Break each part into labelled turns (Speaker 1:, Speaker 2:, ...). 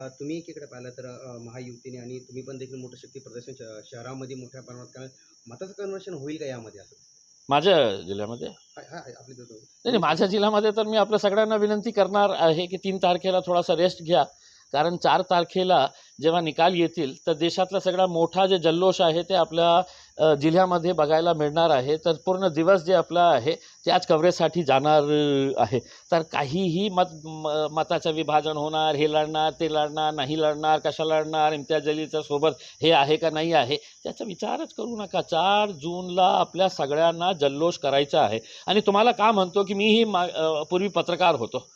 Speaker 1: तुम्ही एकीकडे पाहिलं तर महायुतीने आणि तुम्ही पण देखील मोठं शक्ती प्रदर्शन शहरामध्ये मोठ्या प्रमाणात कारण मताचं कन्वर्शन होईल का यामध्ये असं?
Speaker 2: माझ्या जिल्ह्यामध्ये? नाही नाही, माझ्या जिल्ह्यामध्ये तर मी आपल्या सगळ्यांना विनंती करणार आहे की तीन तारखेला थोडासा रेस्ट घ्या. कारण चार तारखेला जेव्हा निकाल येतील तर देशातला सगळा मोठा जे जल्लोष आहे ते आपल्या जिल्ह्यामध्ये बघायला मिळणार आहे. तर पूर्ण दिवस जे आपला आहे त्याच कव्हरेजसाठी जाणार आहे. तर काहीही मत म- मताचं विभाजन होणार हे लढणार ते लढणार नाही लढणार कशा लढणार इम्तियाज जलीलच्या सोबत हे आहे का नाही आहे त्याचा विचारच करू नका. चार जूनला आपल्या सगळ्यांना जल्लोष करायचा आहे. आणि तुम्हाला का म्हणतो की मीही मा पूर्वी पत्रकार होतो.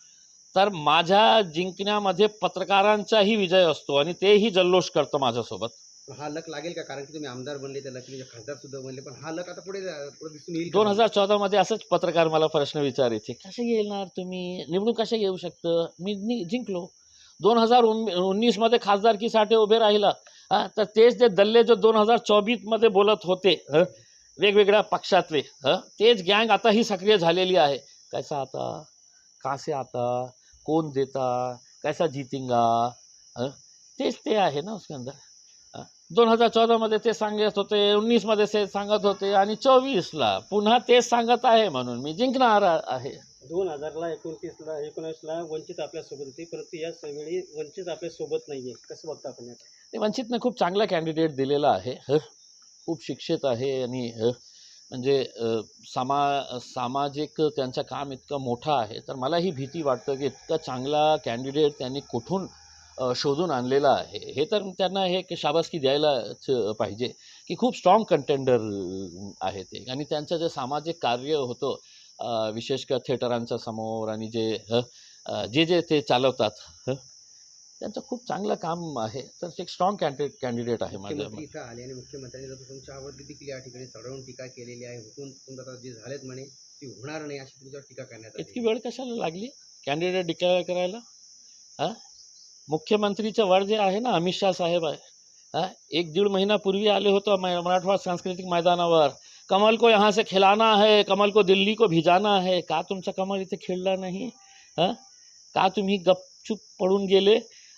Speaker 2: तर माझ्या जिंकण्यामध्ये पत्रकारांचाही विजय असतो आणि तेही जल्लोष करतो माझ्यासोबत.
Speaker 1: हा लक लागेल का? कारण की तुम्ही आमदार बनले त्या लकीने खासदार सुद्धा बनले पण हा लक आता पुढे पुढे दिसून येईल
Speaker 2: दोन हजार चौदामध्ये असंच पत्रकार मला प्रश्न विचारायचे कसे येणार तुम्ही? निवडून कसे येऊ शकतं? मी जिंकलो. दोन हजार उन्नीसमध्ये खासदारकीसाठी उभे राहिला. हा तर तेच ते दल्ले जो दोन हजार चोवीसमध्ये बोलत होते हं, वेगवेगळ्या पक्षातले तेच गँग आता ही सक्रिय झालेली आहे. कैसा आता? कासे आता? कोण देता? कैसा जितिंगा? तेच ते आहे ना उसके अंदर दोन हजार चौदामध्ये ते सांगत होते उन्नीसमध्ये ते सांगत होते आणि चोवीसला पुन्हा तेच सांगत आहे म्हणून मी जिंकणार आहे.
Speaker 3: दोन हजारला एकोणतीसला एकोणीसला वंचित आपल्यासोबत होती परंतु या वेळी वंचित आपल्यासोबत नाही आहे कसं बघता आपण
Speaker 2: ते वंचितने खूप चांगला कॅन्डिडेट दिलेला आहे ह. खूप शिक्षित आहे आणि म्हणजे सामा सामाजिक त्यांचं काम इतकं मोठं आहे तर मला ही भीती वाटतं की इतका चांगला कॅन्डिडेट त्यांनी कुठून शोधून आणलेला आहे. हे तर त्यांना हे शाबासकी द्यायलाच पाहिजे की खूप स्ट्रॉंग कंटेंडर आहे ते. आणि त्यांचं जे सामाजिक कार्य होतं अ, विशेषतः थिएटरांच्या समोर आणि जे जे जे ते चालवतात त्यांचं खूप चांगलं काम आहे. तर एक स्ट्रॉंग कॅन्डिडेट कॅन्डिडेट आहे माझ्या
Speaker 1: इथं आले आणि मुख्यमंत्र्यांनी जर तुमच्यावरती देखील या ठिकाणी सडवून टीका केलेली आहे. आता जे झालेत म्हणे ती होणार नाही अशी तुमच्यावर टीका करण्यात
Speaker 2: इतकी वेळ कशाला लागली? कॅन्डिडेट डिक्लेअर करायला? हां? मुख्यमंत्रीचं वड जे आहे ना अमित शाह साहेब आहे. एक दीड महिन्यापूर्वी आले होतं मराठवाडा सांस्कृतिक मैदानावर. कमल को यहाँ से खिलाना है कमल को दिल्ली को भिजाना है. का तुमचा कमल इथे खेळला नाही? हां? का तुम्ही गपचूप पडून गेले?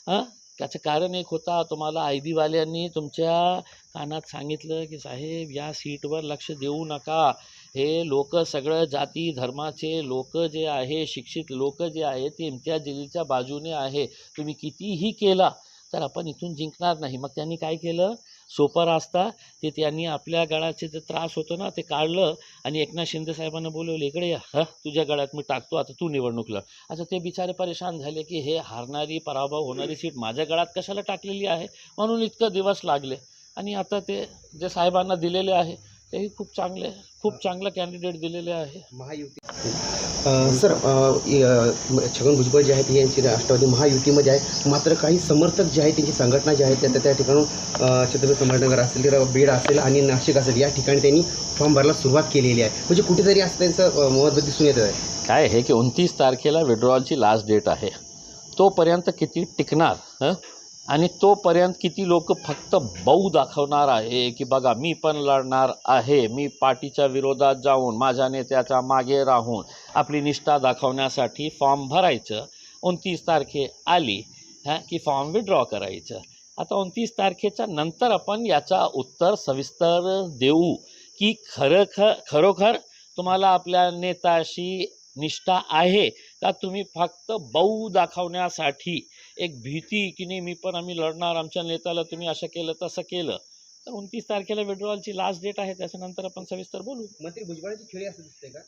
Speaker 2: हां? त्याचं कारण एक होता तुम्हाला आय बीवाल्यांनी तुमच्या कानात सांगितलं की साहेब या सीटवर लक्ष देऊ नका. हे लोक सगळं जाती धर्माचे लोक जे आहे शिक्षित लोक जे आहे ते इम्तियाज जलीलच्या बाजूने आहे. तुम्ही कितीही केला तर आपण इथून जिंकणार नाही. मग त्यांनी काय केलं? सोपं रास्ता. ते त्यांनी आपल्या गळाचे जे त्रास होतो ना ते काढलं आणि एकनाथ शिंदे साहेबांना बोलवलं इकडे या. तुझ्या गळ्यात मी टाकतो. आता तू निवडणूक लढ. ते बिचारे परेशान झाले की हे हारणारी पराभव होणारी सीट माझ्या गळ्यात कशाला टाकलेली आहे? म्हणून इतकं दिवस लागले. आणि आता ते जे साहेबांना दिलेले आहे तेही खूप चांगले खूप चांगलं कॅन्डिडेट दिलेले आहे.
Speaker 1: महायुती. सर छगन भुजबळ जे आहेत हे यांची राष्ट्रवादी महायुतीमध्ये आहे. मात्र काही समर्थक जे आहेत त्यांची संघटना जी आहेत त्या त्या- ठिकाणून छत्रपती संभाजीनगर असेल किंवा बीड असेल आणि नाशिक असेल या ठिकाणी त्यांनी फॉर्म भरायला सुरुवात केलेली आहे. म्हणजे कुठेतरी असं त्यांचं मत दिसून येत आहे
Speaker 2: काय आहे की उनतीस तारखेला विड्रॉलची लास्ट डेट आहे. तोपर्यंत किती टिकणार हं? आणि तोपर्यंत किती लोक फक्त बऊ दाखवणार आहे की बघा मी पण लढणार आहे. मी पार्टीच्या विरोधात जाऊन माझ्या नेत्याच्या मागे राहून आपली निष्ठा दाखवण्यासाठी फॉर्म भरायचं. उनतीस तारखे आली हां की फॉर्म विड्रॉ करायचं. आता उनतीस तारखेच्या नंतर आपण याचा उत्तर सविस्तर देऊ की खरं ख खरोखर तुम्हाला आपल्या नेताशी निष्ठा आहे का? तुम्ही फक्त बऊ दाखवण्यासाठी एक भीती की नाही मी पण आम्ही लढणार आमच्या नेत्याला तुम्ही असं केलं तसं केलं तर उनतीस तारखेला विड्रॉलची लास्ट डेट आहे त्याच्यानंतर आपण सविस्तर बोलू
Speaker 1: मंत्री भुजबळाची खेळी असं दिसतंय का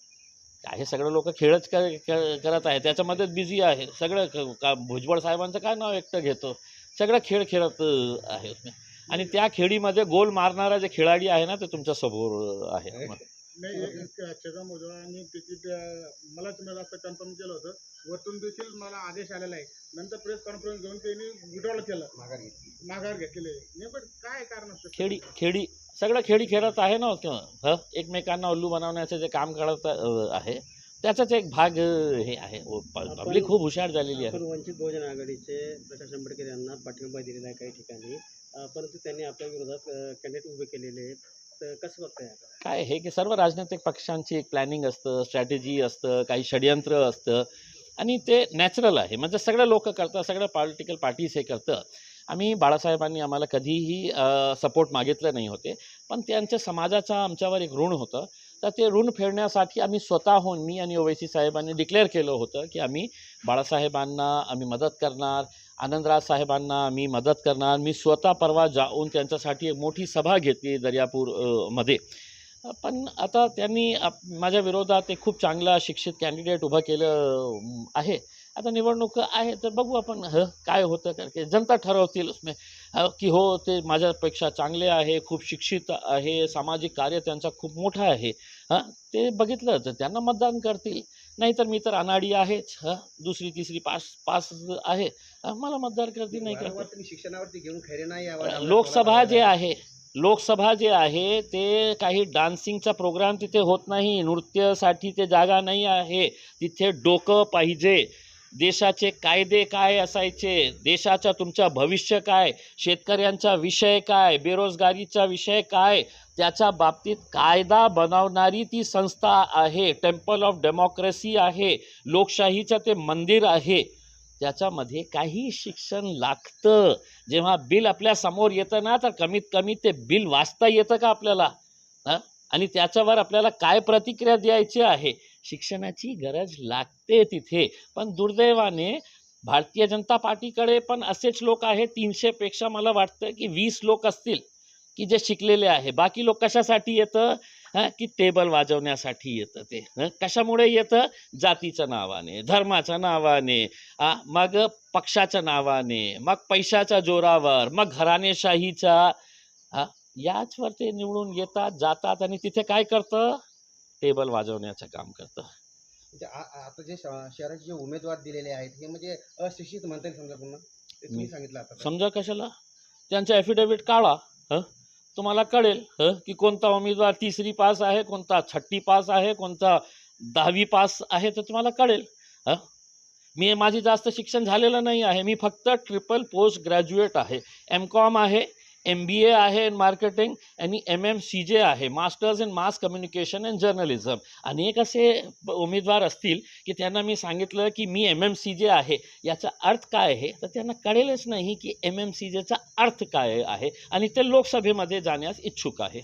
Speaker 2: काय हे सगळं लोक खेळच कर कर- करत आहे त्याच्यामध्येच बिझी आहे सगळं क- भुजबळ साहेबांचं काय नाव एकटं घेतो सगळं खेळ खेळत आहे आणि त्या खेळीमध्ये गोल मारणारा जे खेळाडी आहे ना ते तुमच्यासमोर आहे
Speaker 4: नाही एक- तिकीट मलाच मिळालं असं कन्फर्म केलं होतं वरतून देखील मला आदेश आलेला आहे. नंतर प्रेस कॉन्फरन्स घेऊन त्यांनी विड्रॉल केलं.
Speaker 1: माघार घेतली.
Speaker 4: माघार घेतलेले नेमकं काय कारण असतं
Speaker 2: खेळी खेळी सगळं खेळी खेळत आहे ना किंवा ह? एकमेकांना उल्लू बनवण्याचं जे काम करत आहे त्याचाच एक भाग हे आहे. पब्लिक खूप हुशार झालेली आहे.
Speaker 3: वंचित बहुजन आघाडीचे प्रकाश आंबेडकर यांना पाठिंबा दिलेला आहे काही ठिकाणी. परंतु त्यांनी आपल्या विरोधात कॅन्डिडेट उभे केलेले आहेत. तर कसं बघताय?
Speaker 2: काय हे की सर्व राजनैतिक पक्षांची एक प्लॅनिंग असतं स्ट्रॅटेजी असतं काही षडयंत्र असतं. आणि ते नॅचरल आहे. म्हणजे सगळं लोक करतात सगळ्या पॉलिटिकल पार्टीज हे करतं आम्ही बाळासाहेबांनी आम्हाला कधीही सपोर्ट मागितलं नाही होते. पण त्यांच्या समाजाचा आमच्यावर एक ऋण होतं. तर ते ऋण फेडण्यासाठी आम्ही स्वतःहून मी आणि ओवैसी साहेबांनी डिक्लेअर केलं होतं की आम्ही बाळासाहेबांना आम्ही मदत करणार आनंदराज साहेबांना आम्ही मदत करणार. मी स्वतः परवा जाऊन त्यांच्यासाठी एक मोठी सभा घेतली दर्यापूरमध्ये. पण आता त्यांनी आप माझ्या विरोधात एक खूप चांगला शिक्षित कॅन्डिडेट उभं केलं आहे. आता निवडणूक आहे तर बघू आपण ह काय होतं? कारण की जनता ठरवतील की हो ते माझ्यापेक्षा चांगले आहे खूप शिक्षित आहे सामाजिक कार्य त्यांचा खूप मोठं आहे. हां ते बघितलं तर त्यांना मतदान करतील. नाहीतर मी तर अनाडी आहेच हां दुसरी तिसरी पास पास आहे. मला मतदान करतील नाही करतील.
Speaker 1: शिक्षणावरती घेऊन खैरे नाही यावर
Speaker 2: लोकसभा जे आहे लोकसभा जे आहे ते काही डान्सिंगचा प्रोग्राम तिथे होत नाही नृत्यासाठी ते जागा नाही आहे. तिथे डोकं पाहिजे. देशाचे कायदे काय असायचे? देशाचा तुमचं भविष्य काय? शेतकऱ्यांचा विषय काय? बेरोजगारीचा विषय काय? त्याच्या बाबतीत कायदा बनवणारी ती संस्था आहे. टेम्पल ऑफ डेमोक्रेसी आहे. लोकशाहीचं ते मंदिर आहे. त्याच्यामध्ये काही शिक्षण लागतं. जेव्हा बिल आपल्यासमोर येतं ना तर कमीत कमी ते बिल वाचता येतं का आपल्याला? आणि त्याच्यावर आपल्याला काय प्रतिक्रिया द्यायची आहे? शिक्षणाची गरज लागते तिथे. पण दुर्दैवाने भारतीय जनता पार्टीकडे पण असेच लोक आहेत तीनशेपेक्षा मला वाटतं की वीस लोक असतील की जे शिकलेले आहे. बाकी लोक कशासाठी येतं? हं? की टेबल वाजवण्यासाठी येतं ते? कशामुळे येतं? जातीच्या नावाने धर्माच्या नावाने मग पक्षाच्या नावाने मग पैशाच्या जोरावर मग घराणेशाहीच्या याचवर ते निवडून येतात जातात आणि तिथे काय करतं? टेबल वाजवण्याचं काम करतं.
Speaker 1: म्हणजे आता जे शहराचे जे उमेदवार दिलेले आहेत हे म्हणजे अशिक्षित म्हणता येईल समजा पुन्हा. सांगितलं आता.
Speaker 2: समजा कशाला? त्यांचं ॲफिडेविट काढा हं. तुम्हाला कळेल हं की कोणता उमेदवार तिसरी पास आहे कोणता छट्टी पास आहे कोणता दहावी पास आहे तर तुम्हाला कळेल हं. मी माझी जास्त शिक्षण झालेलं नाही आहे मी फक्त ट्रिपल पोस्ट ग्रॅज्युएट आहे एम कॉम आहे एम बी ए आहे इन मार्केटिंग आणि एम एम सी जे आहे masters in mass communication and journalism अनेक असे उमेदवार असतील की त्यांना मी सांगितलं की मी एम एम सी जे आहे याचा अर्थ काय आहे? तर त्यांना कळेलच नाही की एम एम सी जेचा अर्थ काय आहे आणि ते लोकसभेमध्ये जाण्यास इच्छुक आहे.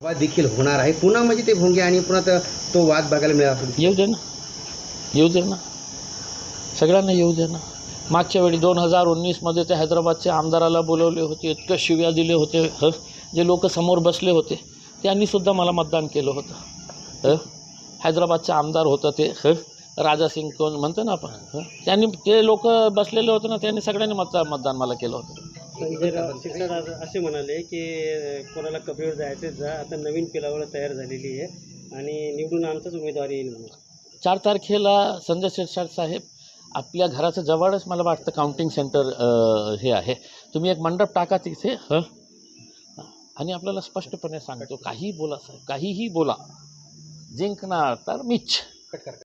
Speaker 1: वाद देखील होणार आहे. पुन्हा म्हणजे ते भोंगे आणि पुन्हा त- तो वाद बघायला मिळाला.
Speaker 2: येऊ दे ना. येऊ दे ना. सगळ्यांना येऊ दे ना. मागच्या वेळी दोन हजार उन्नीसमध्ये ते हैदराबादच्या आमदाराला बोलवले होते इतकं शिव्या दिले होते ह? जे लोक समोर बसले होते त्यांनीसुद्धा मला मतदान केलं होतं ह? हैदराबादचे आमदार होतं ते ह? राजा सिंग कोण म्हणतो ना आपण हं? त्यांनी ते लोक बसलेले होते ना त्यांनी सगळ्यांनी मतदान मतदान मला केलं होतं.
Speaker 3: असे म्हणाले की कोणाला कबीर जायचे जा आता नवीन पिलावळ तयार झालेली आहे आणि निवडून आमचाच उमेदवार येईल म्हणून.
Speaker 2: चार तारखेला संजय शिरसाट साहेब आपल्या घराच्या जवळच मला वाटतं काउंटिंग सेंटर हे आहे. तुम्ही एक मंडप टाका तिथे. हं? आणि आपल्याला स्पष्टपणे सांगतो काहीही बोला साहेब काहीही बोला. जिंकणार तर मीच.
Speaker 1: कट करा